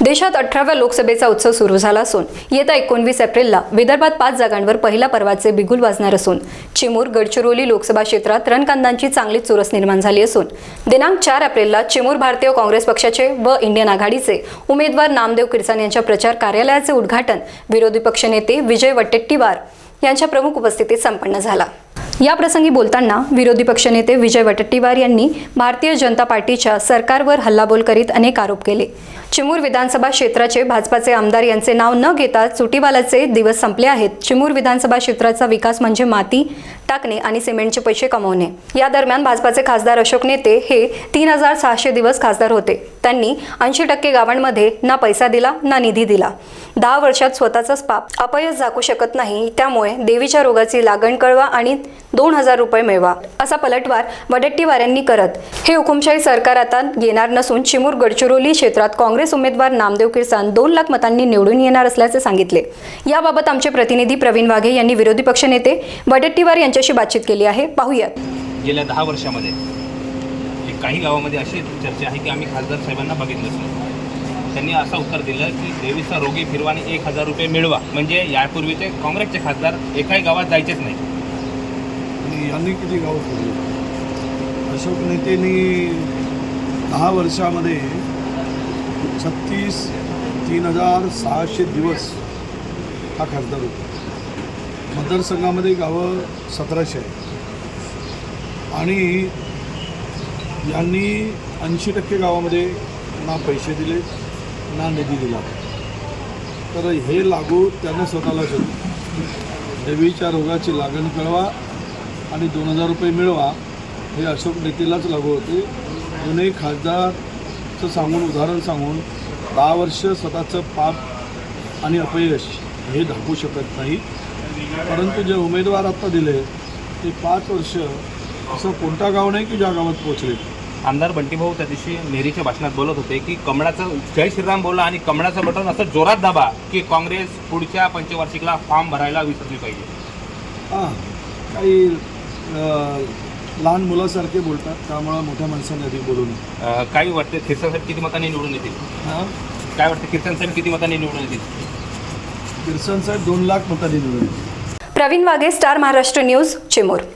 देशात अठराव्या लोकसभेचा उत्सव सुरू झाला असून येत्या एकोणवीस एप्रिलला विदर्भात पाच जागांवर पहिल्या पर्वाचे बिगुल वाजणार असून चिमूर गडचिरोली लोकसभा क्षेत्रात रणकांदांची चांगली चुरस निर्माण झाली असून दिनांक चार एप्रिलला चिमूर भारतीय काँग्रेस पक्षाचे व इंडियन आघाडीचे उमेदवार नामदेव किरसाने यांच्या प्रचार कार्यालयाचे उद्घाटन विरोधी पक्षनेते विजय वट्टेट्टीवार यांच्या प्रमुख उपस्थितीत संपन्न झाला. याप्रसंगी बोलताना विरोधी पक्षनेते विजय वटट्टीवार यांनी भारतीय जनता पार्टीच्या सरकारवर हल्लाबोल करीत अनेक आरोप केले. चिमूर विधानसभा क्षेत्राचे भाजपाचे आमदार यांचे नाव न घेता चुटीवालाचे दिवस संपले आहेत. चिमूर विधानसभा क्षेत्राचा विकास म्हणजे माती टाकणे आणि सिमेंटचे पैसे कमवणे. या दरम्यान भाजपाचे खासदार अशोक नेते हे तीन हजार सहाशे दिवस खासदार होते. त्यांनी ऐंशी टक्के गावांमध्ये ना पैसा दिला ना निधी दिला. दहा वर्षात स्वतःचाच पाप. अपयश झाकू शकत नाही त्यामुळे देवीच्या रोगाची लागण कळवा आणि दोन हजार रुपये मिळवा असा पलटवार वडेट्टीवार यांनी करत. हे हुकुमशाही सरकार आता येणार नसून चिमूर गडचिरोली क्षेत्रात काँग्रेस उमेदवार नामदेव किर्सान दोन लाख मतांनी निवडून येणार असल्याचे सांगितले. याबाबत आमचे प्रतिनिधी प्रवीण वाघे यांनी विरोधी पक्षनेते वडेट्टीवार यांच्याशी बातचीत केली आहे. पाहूयात. गेल्या दहा वर्षामध्ये काही गावामध्ये अशी चर्चा आहे की आम्ही खासदार साहेबांना बघितलंच नाही त्यांनी असं उत्तर दिलं की देवीचा रोगी फिरवा आणि एक हजार रुपये मिळवा. म्हणजे यापूर्वीचे काँग्रेसचे खासदार एकाही गावात जायचेच नाही. आणि यांनी किती गावं फिरली अशोक नेतेंनी दहा वर्षामध्ये छत्तीस तीन हजार सहाशे दिवस हा खासदार होता. मतदारसंघामध्ये गावं सतराशे आहे आणि यांनी ऐंशी टक्के गावामध्ये ना पैसे दिले ना निधी दिला. तर हे लागू त्यांना स्वतःलाच होतं देवीच्या रोगाची लागण कळवा आणि दोन हजार रुपये मिळवा हे अशोक नेतेलाच लागू होते. जुने खासदारचं सांगून उदाहरण सांगून दहा वर्ष स्वतःचं पाप आणि अपयश हे दाखवू शकत नाही. परंतु जे उमेदवार आत्ता दिले ते पाच वर्ष असं कोणता गाव नाही की ज्या गावात पोचले आमदार बंटीभाऊ त्या दिवशी नेरीच्या भाषणात बोलत होते की कमळाचं जय श्रीराम बोला आणि कमळाचं बटन असं जोरात दाबा की काँग्रेस पुढच्या पंचवार्षिकला फॉर्म भरायला विसरली पाहिजे. हां काही लहान मुलासारखे बोलतात त्यामुळं मोठ्या माणसाने अधिक बोलू नये. अं, काय वाटतं कीर्तन साहेब किती मतांनी निवडून येतील? हां? काय वाटतं कीर्तन साहेब किती मतांनी निवडून येतील? किरसन साहेब दोन लाख मतांनी निवडले प्रवीण वाघे स्टार महाराष्ट्र न्यूज चिमूर.